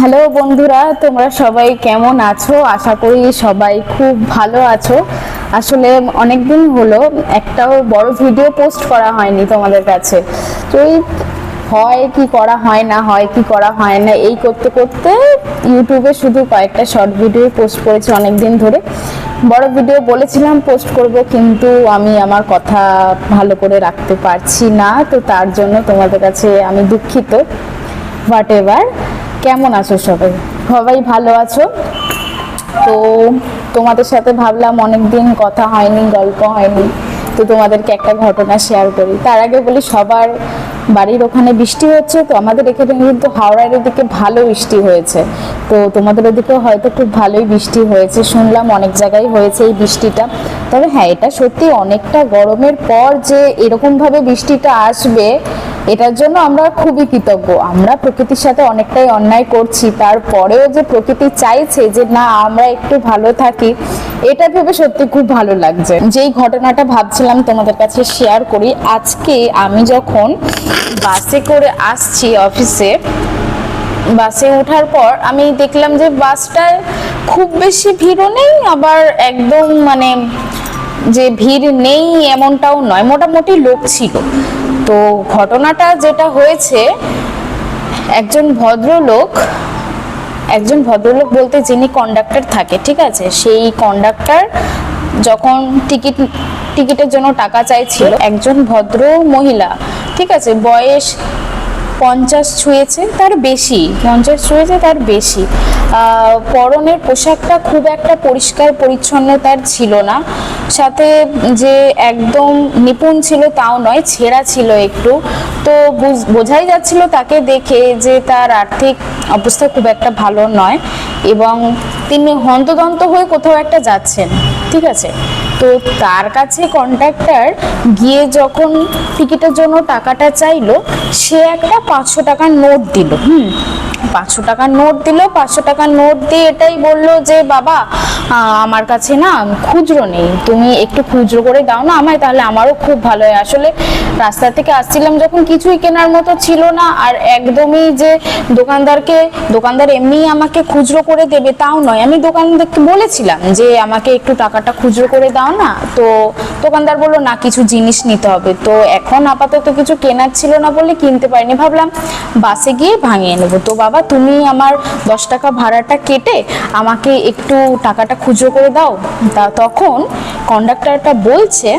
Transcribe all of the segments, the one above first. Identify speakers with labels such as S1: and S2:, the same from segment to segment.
S1: Hello বন্ধুরা, তোমরা সবাই কেমন আছো? আশা করি সবাই খুব ভালো আছো। আসলে অনেক দিন হলো, একটাও বড় ভিডিও পোস্ট করা হয়নি তোমাদের কাছে। তো এই হয় কি করা হয় না হয়, কি করা হয় না, এই করতে করতে ইউটিউবে শুধু কয়েকটা শর্ট ভিডিও পোস্ট করেছি অনেক দিন ধরে। বড় ভিডিও বলেছিলাম পোস্ট করব, কিন্তু আমি আমার কথা ভালো করে রাখতে পারছি না। তো তার জন্য তোমাদের কাছে আমি দুঃখিত। হোয়াট এভার কেমন আছো সবাই? সবাই ভালো আছো? তো তোমাদের সাথে ভাবলাম অনেক দিন কথা হয়নি, গল্প হয়নি। তো তোমাদেরকে একটা ঘটনা শেয়ার করি। তার আগে বলি, সবার বাড়ির ওখানে বৃষ্টি হচ্ছে, তো আমাদের এখানে কিন্তু হাওড়ার এদিকে ভালো বৃষ্টি হয়েছে। তো তোমাদের ওদিকে হয়তো খুব ভালোই বৃষ্টি হয়েছে, শুনলাম অনেক জায়গায় হয়েছে এই বৃষ্টিটা। তবে হ্যাঁ এটা সত্যি অনেকটা গরমের পর যে এরকমভাবে বৃষ্টিটা আসবে এটার জন্য আমরা খুবই কৃতজ্ঞ। আমরা প্রকৃতির সাথে অনেকটাই অন্যায় করছি। তারপরেও যে প্রকৃতি চাইছে যে, না, আমরা একটু ভালো থাকি, এটা ভেবে সত্যি খুব ভালো লাগছে। যেই ঘটনাটা ভাবছিলাম তোমাদের কাছে শেয়ার করি, আজকে আমি যখন বাসে করে আসছি অফিসে বাসে ওঠার পর আমি দেখলাম যে, বাসটায় খুব বেশি ভিড়ও নেই, আবার একদম মানে যে ভিড় নেই এমনটাও নয়, মোটামুটি লোক ছিল। তো ঘটনাটা যেটা হয়েছে, একজন ভদ্রলোক একজন ভদ্রলোক বলতে যিনি কন্ডাক্টর থাকে, ঠিক আছে? সেই কন্ডাক্টর যখন টিকিট টিকিটের জন্য টাকা চাইছিল, একজন ভদ্র মহিলা, ঠিক আছে? বয়স পঞ্চাশ ছুঁয়েছে, তার বেশি, পঞ্চাশ ছুঁয়েছে, তার বেশি। পরনের পোশাকটা খুব একটা পরিষ্কার পরিচ্ছন্ন তার ছিল না। সাথে যে একদম নিপুণ ছিল তাও নয়, ছেঁড়া ছিল একটু। তো বুঝ- বোঝাই যাচ্ছিল তাকে দেখে যে তার আর্থিক অবস্থা খুব একটা ভালো নয় এবং তিনি হন্তদন্ত হয়ে কোথাও একটা যাচ্ছেন, ঠিক আছে? তো তার কাছে কন্ট্রাক্টর গিয়ে যখন টিকিটের জন্য টাকাটা চাইলো, সে একটা পাঁচশো টাকার নোট দিল, হুম? পাঁচশো টাকার নোট দিল, পাঁচশো টাকার নোট দিয়ে এটাই বলল যে, বাবা আমার কাছে না খুচরো নেই, তুমি একটু খুচরো করে দাও না আমায়, তাহলে আমারও খুব ভালো হয়। আসলে রাস্তা থেকে আসছিলাম যখন কিছুই কেনার মতো ছিল না, আর একদমই যে দোকানদারকে, দোকানদার এমনিই আমাকে খুচরো করে দেবে তাও নয়। আমি দোকানদারকে বলেছিলাম যে, আমাকে একটু টাকাটা খুচরো করে দাও না। তো দোকানদার বলল, না, কিছু জিনিস নিতে হবে। তো এখন আপাতত কিছু কেনার ছিল না বলে কিনতে পারিনি। ভাবলাম, বাসে গিয়ে ভাঙিয়ে নেব। তো বাবা, তুমি আমার দশ টাকা ভাড়াটা কেটে আমাকে একটু টাকাটা খুচরো করে দাও। তা তখন কন্ডাক্টরটা বলছে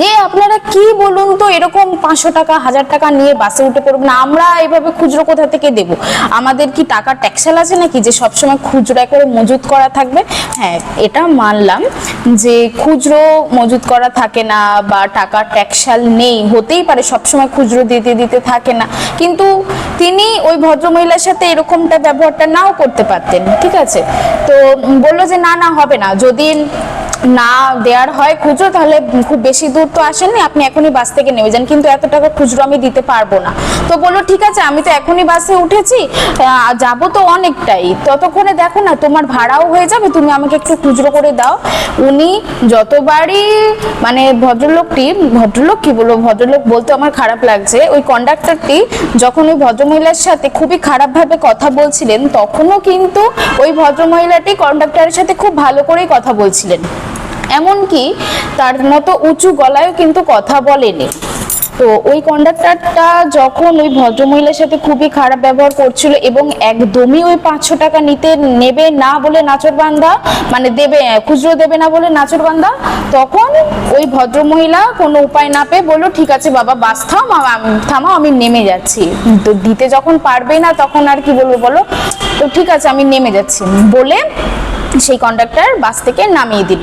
S1: যে আপনারা কি বলুন তো, এরকম পাঁচশো টাকা, হাজার টাকা নিয়ে বাসে উঠে পড়বেন আমরা এইভাবে খুচরো কোথা থেকে দেব? আমাদের কি টাকা ট্যাক্সাল আছে নাকি যে সবসময় খুচরো করে মজুত করা থাকবে? হ্যাঁ এটা মানলাম যে খুচরো মজুত করা থাকে না বা টাকা ট্যাক্সাল নেই, হতেই পারে সবসময় খুচরো দিতে দিতে থাকে না। কিন্তু তিনি ওই ভদ্রমহিলার সাথে এরকমটা ব্যবহারটা নাও করতে পারতেন, ঠিক আছে? তো বলল যে, না না, হবে না। যদি না দেওয়ার হয় খুচরো, তাহলে খুব বেশি দূর তো আসেননি, আপনি এখনই বাস থেকে নেমে যান, কিন্তু এত টাকা খুচরো আমি দিতে পারব না। তো বলল, ঠিক আছে, আমি তো এখনই বাসে উঠেছি যাব তো অনেকটাই। ততক্ষণে দেখো না, তোমার ভাড়াও হয়ে যাবে, তুমি আমাকে একটু খুচরো করে দাও। উনি যতবারই মানে ভদ্রলোকটি, ভদ্রলোক কি বলব, ভদ্রলোক বলতে আমার খারাপ লাগছে, ওই কন্ডাক্টরটি যখন ওই ভদ্রমহিলার সাথে খুবই খারাপভাবে কথা বলছিলেন, তখনও কিন্তু ওই ভদ্রমহিলাটি কন্ডাক্টরের সাথে খুব ভালো করেই কথা বলছিলেন। এমনকি তার মতো উঁচু গলায়ও কিন্তু কথা বলেনি। তো ওই কন্ডাক্টরটা যখন ওই ভদ্রমহিলার সাথে খুবই খারাপ ব্যবহার করছিল এবং একদমই ওই পাঁচশো টাকা নিতে নেবে না বলে নাচর বান্দা মানে দেবে, খুচরো দেবে না বলে নাচর বান্দা, তখন ওই ভদ্রমহিলা কোনো উপায় না পেয়ে বলল, ঠিক আছে বাবা, বাস থাম থামাও, আমি নেমে যাচ্ছি। তো দিতে যখন পারবে না, তখন আর কি বলব বলো? তো ঠিক আছে, আমি নেমে যাচ্ছি। বলে সেই কন্ডাক্টর বাস থেকে নামিয়ে দিল।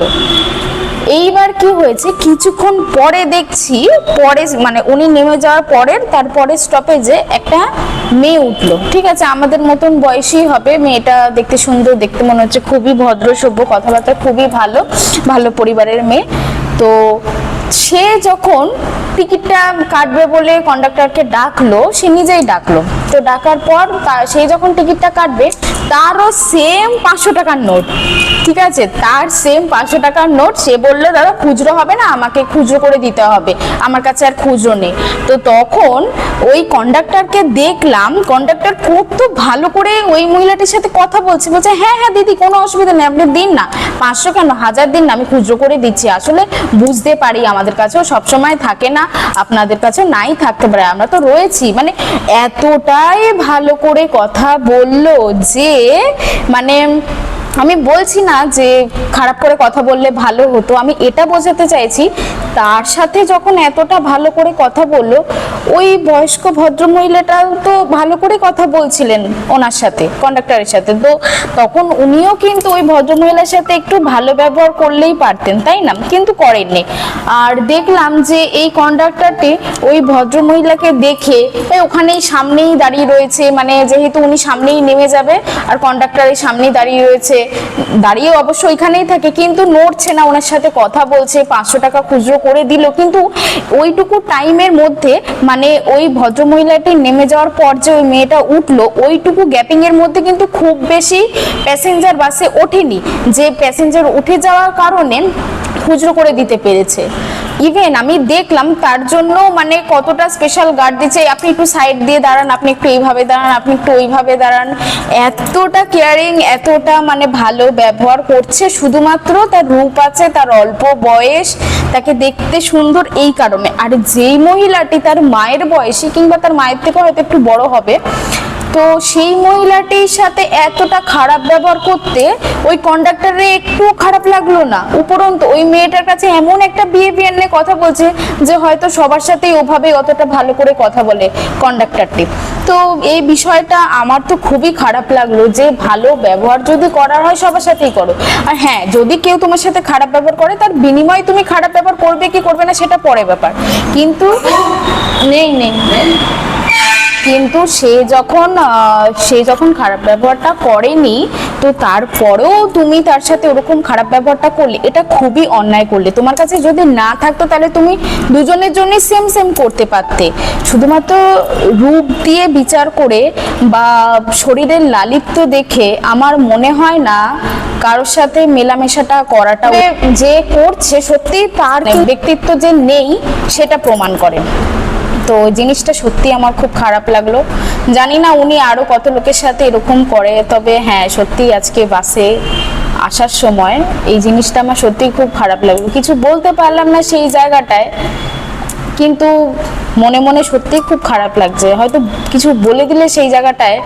S1: এইবার কি হয়েছে, কিছুক্ষণ পরে দেখছি, পরে মানে উনি নেমে যাওয়ার পরে তারপরে স্টপেজে একটা মেয়ে উঠল। ঠিক আছে, আমাদের মতন বয়সী হবে, মেয়েটা দেখতে সুন্দর, দেখতে মনে হচ্ছে খুবই ভদ্র সভ্য কথাবার্তা খুবই ভালো ভালো পরিবারের মেয়ে। তো সে যখন টিকিটটা কাটবে বলে কন্ডাক্টরকে ডাকলো, সে নিজেই ডাকলো। তো ডাকার পর সে যখন টিকিটটা কাটবে, তারও সেম পাঁচশো টাকার নোট, ঠিক আছে? তার সেম পাঁচশো টাকার নোট, সে বলল, দাদা, খুচরো হবে না? আমাকে খুচরো করে দিতে হবে। আমার কাছে আর খুচরো নেই। তো তখন ওই কন্ডাক্টরকে দেখলাম কন্ডাক্টর কত ভালো করে ওই মহিলাটির সাথে কথা বলছে। বলছে হ্যাঁ হ্যাঁ দিদি, কোনো অসুবিধা নেই, আপনি দিন না। পাঁচশো কেন? হাজার দিন না, আমি খুচরো করে দিচ্ছি। আসলে বুঝতে পারি আমাদের কাছেও সবসময় থাকে না, আপনাদের কাছে নাই থাকতে পারে। আমরা তো রয়েছি। মানে এতটাই ভালো করে কথা বলল যে মানে আমি বলছি না যে খারাপ করে কথা বললে ভালো হতো। আমি এটা বোঝাতে চাইছি, তার সাথে যখন এতটা ভালো করে কথা বলল, ওই বয়স্ক ভদ্র মহিলাটাও তো ভালো করে কথা বলছিলেন ওনার সাথে কন্ডাক্টরের সাথে। তো তখন উনিও কিন্তু ওই ভদ্র মহিলার সাথে একটু ভালো ব্যবহার করলেই পারতেন, তাই না? কিন্তু করেননি। আর দেখলাম যে এই কন্ডাক্টরটি ওই ভদ্র মহিলাকে দেখে ওখানেই সামনেই দাঁড়িয়ে রয়েছে মানে যেহেতু উনি সামনেই নেমে যাবে, আর কন্ডাক্টরের সামনেই দাঁড়িয়ে রয়েছে দাঁড়িয়ে অবশ্য ওইখানেই থাকে, কিন্তু নড়ছে না। ওনার সাথে কথা বলছে, পাঁচশো টাকা খুচরো করে দিল। কিন্তু ওইটুকু টাইমের মধ্যে মানে ওই ভদ্রমহিলাটি নেমে যাওয়ার পর যে ওই মেয়েটা উঠল, ওইটুকু গ্যাপিং এর মধ্যে কিন্তু খুব বেশি প্যাসেঞ্জার বাসে ওঠেনি। যে প্যাসেঞ্জার উঠে যাওয়ার কারণে খুচরো করে দিতে পেরেছে। ইভেন আমি দেখলাম তার জন্য মানে কতটা স্পেশাল গার্ড দিচ্ছে। আপনি একটু সাইড দিয়ে দাঁড়ান, আপনি একটু এইভাবে দাঁড়ান, আপনি একটু ওইভাবে দাঁড়ান। এতটা কেয়ারিং এতটা মানে ভালো ব্যবহার করছে শুধুমাত্র তার রূপ আছে, তার অল্প বয়স, তাকে দেখতে সুন্দর এই কারণে। আর যেই মহিলাটি তার মায়ের বয়সী কিংবা তার মায়ের থেকে হয়তো একটু বড় হবে তো সেই মহিলাটির সাথে এতটা খারাপ ব্যবহার করতে ওই কন্ডাক্টরের একটু খারাপ লাগল না। উপরন্তু ওই মেয়েটার কাছে এমন একটা বিহেভিয়ার নিয়ে কথা বলছে যে হয়তো সবার সাথেই ওভাবে অতটা ভালো করে কথা বলে কন্ডাক্টরটি তো এই বিষয়টা আমার তো খুবই খারাপ লাগল যে ভালো ব্যবহার যদি করার হয় সবার সাথেই করো। আর হ্যাঁ যদি কেউ তোমার সাথে খারাপ ব্যবহার করে, তার বিনিময়ে তুমি খারাপ ব্যবহার করবে কি করবে না সেটা পরে ব্যাপার। কিন্তু নেই নেই। কিন্তু সে যখন সে যখন খারাপ ব্যবহারটা করেনি তো তারপরেও তুমি তার সাথে ওরকম খারাপ ব্যবহারটা করলে এটা খুবই অন্যায় করলে। তোমার কাছে যদি না থাকতো তাহলে তুমি দুজনের জন্য সেম সেম করতে পারতে। শুধুমাত্র রূপ দিয়ে বিচার করে বা শরীরের লালিত্য দেখে আমার মনে হয় না কারোর সাথে মেলামেশাটা করাটা যে করছে সত্যি তার ব্যক্তিত্ব যে নেই সেটা প্রমাণ করে তো জিনিসটা সত্যি আমার খুব খারাপ লাগল। জানি না উনি আরও কত লোকের সাথে এরকম করে, তবে হ্যাঁ সত্যি আজকে বাসে আসার সময় এই জিনিসটা আমার সত্যিই খুব খারাপ লাগল। কিছু বলতে পারলাম না সেই জায়গাটায়। কিন্তু মনে মনে সত্যি খুব খারাপ লাগছে। হয়তো কিছু বলে দিলে সেই জায়গাটায়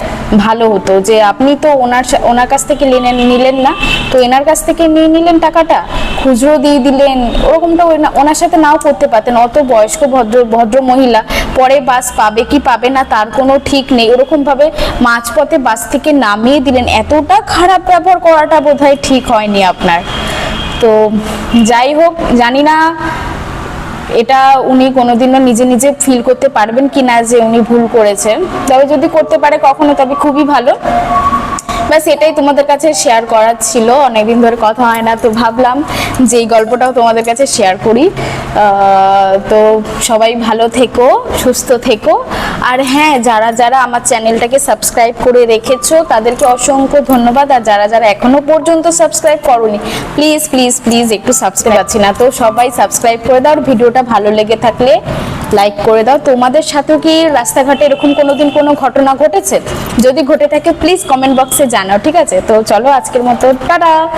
S1: ভালো হতো যে আপনি তো ওনার ওনার কাছ থেকে নিলেন নিলেন না, তো এনার কাছ থেকে নিয়ে নিলেন টাকাটা, খুচরো দিয়ে দিলেন, ওরকমটা ওনার সাথে নাও করতে পারতেন, অত বয়স্ক ভদ্র ভদ্র মহিলা, পরে বাস পাবে কি পাবে না তার কোনো ঠিক নেই ওরকম ভাবে মাঝপথে বাস থেকে নামিয়ে দিলেন, এতটা খারাপ ব্যবহার করাটা বোধহয় ঠিক হয়নি আপনার। তো যাই হোক, জানি না এটা উনি কোনোদিনও নিজে নিজে ফিল করতে পারবেন কি না যে উনি ভুল করেছেন। তবে যদি করতে পারে কখনো, তবে খুবই ভালো। ব্যাস এটাই তোমাদের কাছে শেয়ার করার ছিল। অনেকদিন ধরে কথা হয় না তো ভাবলাম যে এই গল্পটাও তোমাদের কাছে শেয়ার করি। তো সবাই ভালো থেকো সুস্থ থেকো। আর হ্যাঁ যারা যারা আমার চ্যানেলটাকে সাবস্ক্রাইব করে রেখেছো তাদেরকে অসংখ্য ধন্যবাদ। আর যারা যারা এখনও পর্যন্ত সাবস্ক্রাইব করোনি প্লিজ প্লিজ প্লিজ একটু সাবস্ক্রাইব আছি না তো সবাই সাবস্ক্রাইব করে দাও। আর ভিডিওটা ভালো লেগে থাকলে লাইক করে দাও। তোমাদের সাথে কি রাস্তাঘাটে এরকম কোনোদিন কোনো ঘটনা ঘটেছে? যদি ঘটে থাকে প্লিজ কমেন্ট বক্সে জানাও, ঠিক আছে? তো চলো আজকের মতো, টাটা!